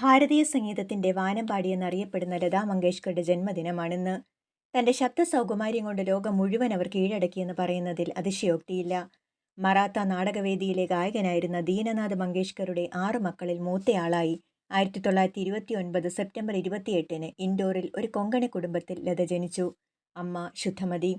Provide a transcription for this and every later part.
ഭാരതീയ സംഗീതത്തിന്റെ വാനമ്പാടി എന്നറിയപ്പെടുന്ന ലതാ മങ്കേഷ്കറുടെ ജന്മദിനമാണിന്ന്. തന്റെ ശബ്ദസൗകുമാര്യം കൊണ്ട് ലോകം മുഴുവൻ അവർ കീഴടക്കിയെന്ന് പറയുന്നതിൽ അതിശയോക്തിയില്ല. മറാത്ത നാടകവേദിയിലെ ഗായകനായിരുന്ന ദീനനാഥ് മങ്കേഷ്കറുടെ ആറു മക്കളിൽ മൂത്തയാളായി ആയിരത്തി തൊള്ളായിരത്തി ഇരുപത്തി ഒൻപത് സെപ്റ്റംബർ ഇരുപത്തിയെട്ടിന് ഇൻഡോറിൽ ഒരു കൊങ്കണി കുടുംബത്തിൽ ലത ജനിച്ചു. അമ്മ ശുദ്ധമതി.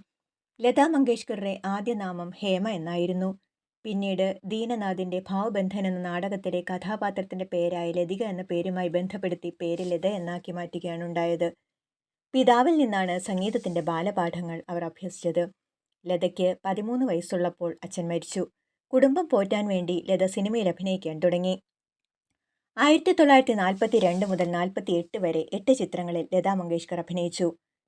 ലതാ മങ്കേഷ്കറുടെ ആദ്യനാമം ഹേമ എന്നായിരുന്നു. പിന്നീട് ദീനനാഥിന്റെ ഭാവബന്ധൻ എന്ന നാടകത്തിലെ കഥാപാത്രത്തിന്റെ പേരായ ലതിക എന്ന പേരുമായി ബന്ധപ്പെടുത്തി പേര് ലത എന്നാക്കി മാറ്റുകയാണ് ഉണ്ടായത് പിതാവിൽ നിന്നാണ് സംഗീതത്തിന്റെ ബാലപാഠങ്ങൾ അവർ അഭ്യസിച്ചത്. ലതയ്ക്ക് പതിമൂന്ന് വയസ്സുള്ളപ്പോൾ അച്ഛൻ മരിച്ചു. കുടുംബം പോറ്റാൻ വേണ്ടി ലത സിനിമയിൽ അഭിനയിക്കാൻ തുടങ്ങി. ആയിരത്തി തൊള്ളായിരത്തി നാൽപ്പത്തി രണ്ട് മുതൽ നാൽപ്പത്തി എട്ട് വരെ എട്ട് ചിത്രങ്ങളിൽ ലതാ മങ്കേഷ്കർ അഭിനയിച്ചു.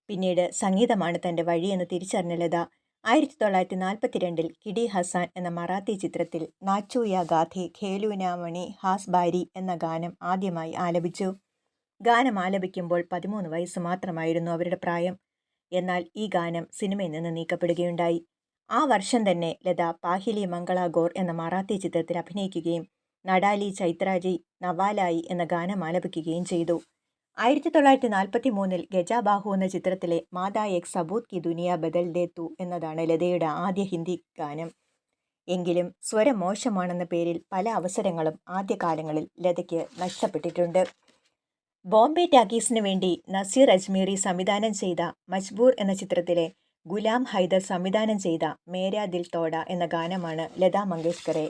പിന്നീട് സംഗീതമാണ് തന്റെ വഴിയെന്ന് തിരിച്ചറിഞ്ഞ ലത ആയിരത്തി തൊള്ളായിരത്തി നാൽപ്പത്തിരണ്ടിൽ കിടി ഹസാൻ എന്ന മറാത്തി ചിത്രത്തിൽ നാച്ചു യാ ഗാഥെ ഖേലുനാമണി ഹാസ് ബാരി എന്ന ഗാനം ആദ്യമായി ആലപിച്ചു. ഗാനം ആലപിക്കുമ്പോൾ പതിമൂന്ന് വയസ്സ് മാത്രമായിരുന്നു അവരുടെ പ്രായം. എന്നാൽ ഈ ഗാനം സിനിമയിൽ നിന്ന് നീക്കപ്പെടുകയുണ്ടായി. ആ വർഷം തന്നെ ലത പാഹിലി മംഗള ഗോർ എന്ന മറാത്തി ചിത്രത്തിൽ അഭിനയിക്കുകയും നടാലി ചൈത്രാജി നവാലായി എന്ന ഗാനം ആലപിക്കുകയും ചെയ്തു. ആയിരത്തി തൊള്ളായിരത്തി നാൽപ്പത്തി മൂന്നിൽ ഗജാബാഹു എന്ന ചിത്രത്തിലെ മാതാ എക് സബൂത് കി ദുനിയ ബദൽ ദേ തു എന്നതാണ് ലതയുടെ ആദ്യ ഹിന്ദി ഗാനം. എങ്കിലും സ്വരം മോശമാണെന്ന പേരിൽ പല അവസരങ്ങളും ആദ്യകാലങ്ങളിൽ ലതയ്ക്ക് നഷ്ടപ്പെട്ടിട്ടുണ്ട്. ബോംബെ ടാക്കീസിനു വേണ്ടി നസീർ അജ്മീറി സംവിധാനം ചെയ്ത മജ്ബൂർ എന്ന ചിത്രത്തിലെ ഗുലാം ഹൈദർ സംവിധാനം ചെയ്ത മേരാ ദിൽ തോട എന്ന ഗാനമാണ് ലതാ മങ്കേഷ്കറെ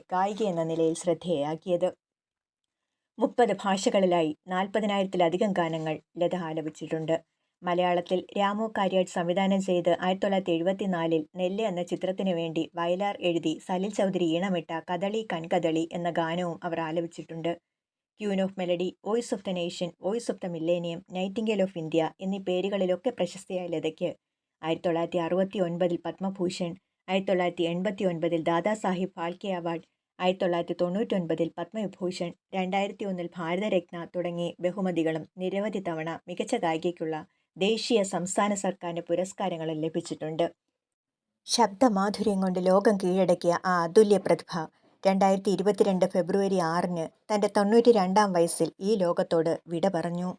എന്ന നിലയിൽ ശ്രദ്ധേയയാക്കിയത്. മുപ്പത് ഭാഷകളിലായി നാൽപ്പതിനായിരത്തിലധികം ഗാനങ്ങൾ ലത ആലപിച്ചിട്ടുണ്ട്. മലയാളത്തിൽ രാമു കാര്യാട്ട് സംവിധാനം ചെയ്ത് ആയിരത്തി തൊള്ളായിരത്തി എഴുപത്തിനാലിൽ നെല്ല് എന്ന ചിത്രത്തിനു വേണ്ടി വയലാർ എഴുതി സലിൽ ചൗധരി ഈണമിട്ട കദളി കൺകദളി എന്ന ഗാനവും അവർ ആലപിച്ചിട്ടുണ്ട്. Queen of melody, voice of the nation, voice of the millennium, nightingale of India എന്നീ പേരുകളിലൊക്കെ പ്രശസ്തിയായ ലതയ്ക്ക് ആയിരത്തി തൊള്ളായിരത്തി അറുപത്തി ഒൻപതിൽ പത്മഭൂഷൺ, ആയിരത്തി തൊള്ളായിരത്തി എൺപത്തി ഒൻപതിൽ ദാദാസാഹിബ് ഫാൽക്കെ അവാർഡ്, ആയിരത്തി തൊള്ളായിരത്തി തൊണ്ണൂറ്റൊൻപതിൽ പത്മവിഭൂഷൺ, രണ്ടായിരത്തി ഒന്നിൽ ഭാരതരത്ന തുടങ്ങി ബഹുമതികളും നിരവധി തവണ മികച്ച ഗായികയ്ക്കുള്ള ദേശീയ, സംസ്ഥാന സർക്കാരിന്റെ പുരസ്കാരങ്ങളും ലഭിച്ചിട്ടുണ്ട്. ശബ്ദമാധുര്യം കൊണ്ട് ലോകം കീഴടക്കിയ ആ അതുല്യ പ്രതിഭ രണ്ടായിരത്തി ഇരുപത്തിരണ്ട് ഫെബ്രുവരി ആറിന് തന്റെ തൊണ്ണൂറ്റി രണ്ടാം വയസ്സിൽ ഈ ലോകത്തോട് വിട പറഞ്ഞു.